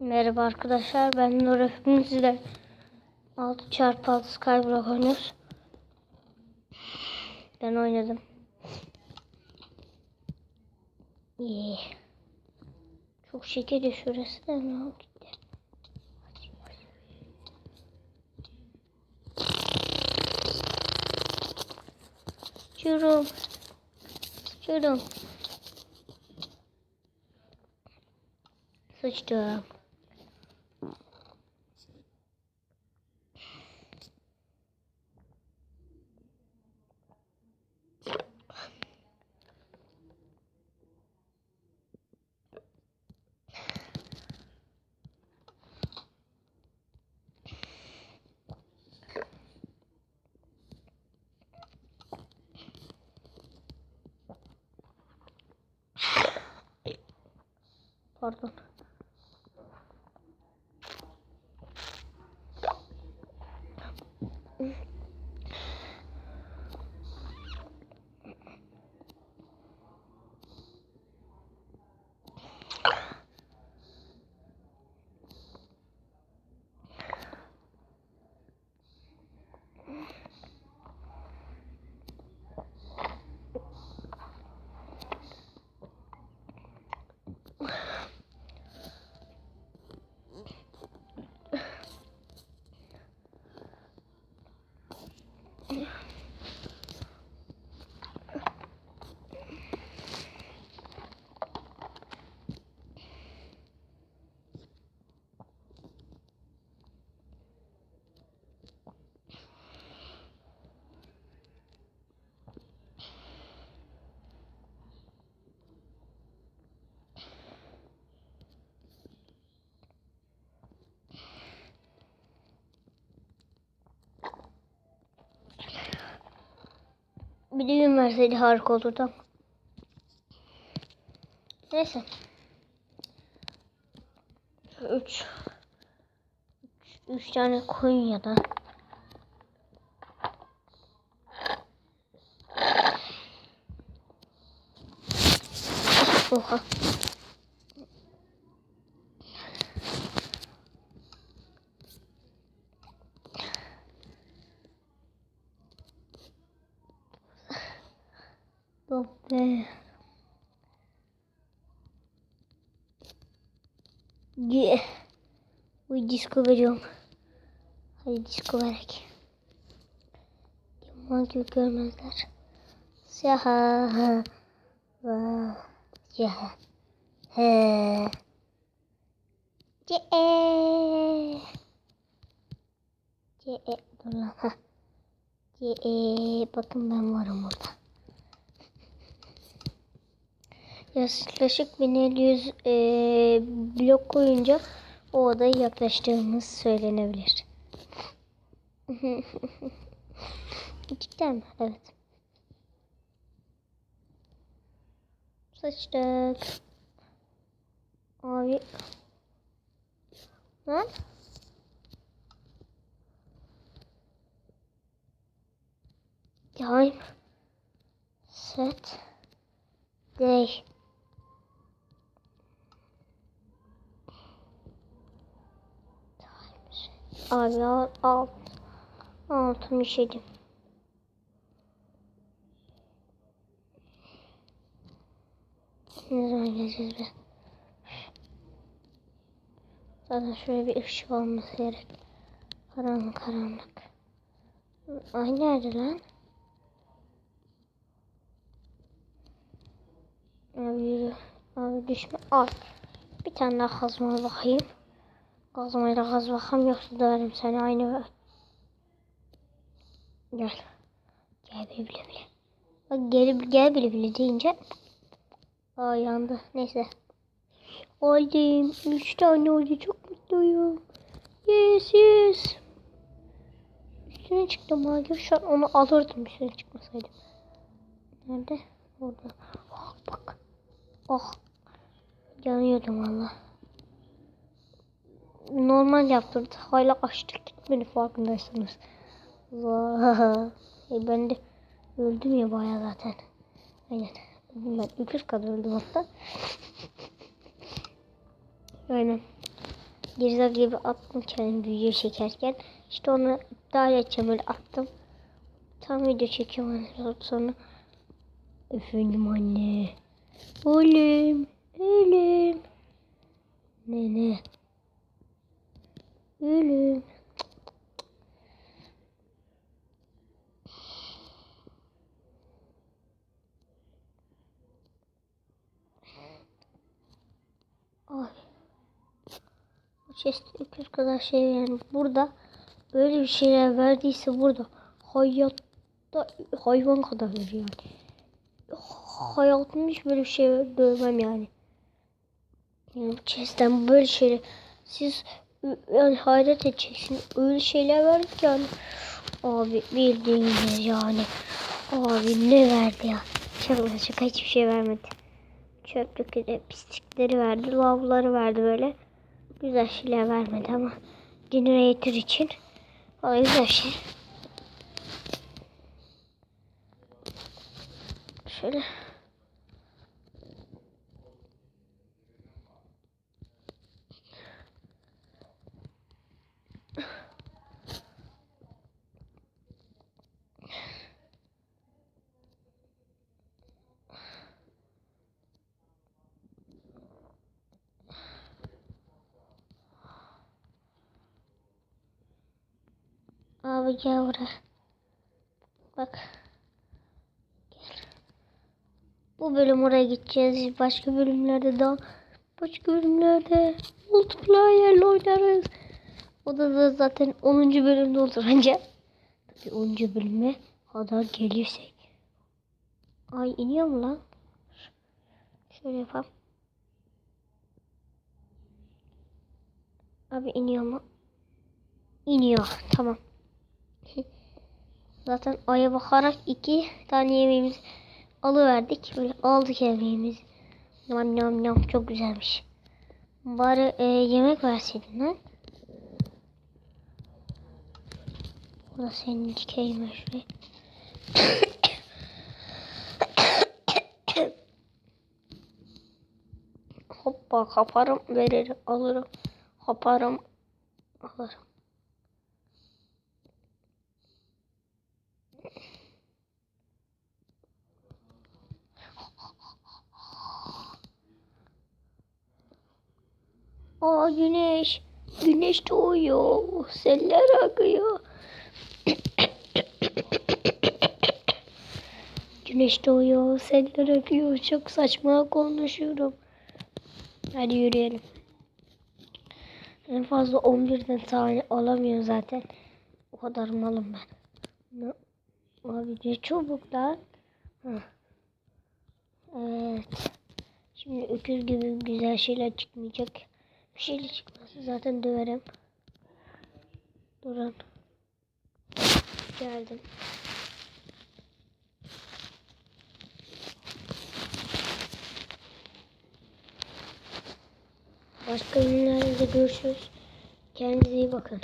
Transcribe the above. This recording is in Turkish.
Merhaba arkadaşlar ben Nur Hepimiz sizler 6 çarpı 6 Skyblock oynuyoruz. Ben oynadım. İyi. Çok şekeri şurası da ne oldu. Çurum. Çurum. Sıçtım. Pardon. Bir düğün verseydi harika olurdu. Neyse. Şu üç, üç, üç tane koyun ya da. Oha. Yok be. Ge. Bu disco veriyorum. Hadi disco verek. Yaman gibi görmezler. Va. Siyaha. He. Ce. Ce. Dur lan. Ha. Ce. Bakın ben varım orada. Yaklaşık 1100 e, blok koyunca o odaya yaklaştığımız söylenebilir. Cidden mi? Evet. Sıçtık. Abi. Lan. Time. Set. Day. Abi al, al. Altın işedim. Ne zaman geleceğiz be? Zaten şöyle bir ışık olması gerek. Karanlık karanlık. Ay nerede lan? Abi yürü. Abi düşme. Al. Bir tane daha kazma bakayım. Kazmayla kaz bakalım yoksa döverim seni aynı. Gel. Gel bile bile bile. Bak gel, gel bile bile deyince. Aa yandı. Neyse. Aldım. Üç tane oldu. Çok mutluyum. Yes yes. Üstüne çıktım abi. Şu an onu alırdım üstüne çıkmasaydım. Nerede? Orada. Oh, bak. Oh. Yanıyordum valla normal yaptırdı. Hala açtık gitmedi farkındaysanız. Vay. E ben de öldüm ya baya zaten. Aynen. Ben. 200 kadar öldüm hatta. Aynen. Gerizak gibi attım kendim video çekerken. İşte onu iptal edeceğim öyle attım. Tam video çekiyorum sonra. Efendim anne. Oğlum. Oğlum. Ne ne? Oğlum. Ay. Bu chest 200 kadar şey yani burada böyle bir şeyler verdiyse burada hayatta hayvan kadar veriyor yani. Hayatımda hiç böyle bir şey dövmem yani. Yani chest'ten böyle şeyler siz yani hayret edeceksiniz. Öyle şeyler verdik yani. Abi bildiğiniz yani. Abi ne verdi ya. Şaka hiçbir şey vermedi. Çöplükleri, pislikleri verdi. Lavları verdi böyle. Güzel şeyler vermedi ama generator için valla güzel şey. Şöyle. Gel buraya. Bak. Gel. Bu bölüm oraya gideceğiz. Başka bölümlerde daha başka bölümlerde multiplayer'le oynarız. O da, da zaten 10. bölümde olur bence. Tabii 10. bölüme kadar gelirsek. Ay iniyor mu lan? Şöyle yapalım. Abi iniyor mu? İniyor. Tamam. Zaten aya bakarak iki tane yemeğimizi alıverdik. Böyle aldık yemeğimizi. Yam yam yam çok güzelmiş. Bari e, yemek verseydin lan. Bu da senin dikeyim şuraya. Hoppa kaparım veririm alırım. Kaparım alırım. Aa güneş. Güneş doğuyor. Seller akıyor. güneş doğuyor. Seller akıyor. Çok saçma konuşuyorum. Hadi yürüyelim. En fazla 11'den tane alamıyor zaten. O kadar malım ben. Ne? Abi ne çabuk lan. Evet. Şimdi öküz gibi güzel şeyler çıkmayacak. Bir şeyle çıkması zaten döverim. Durun. Geldim. Başka günlerde görüşürüz. Kendinize iyi bakın.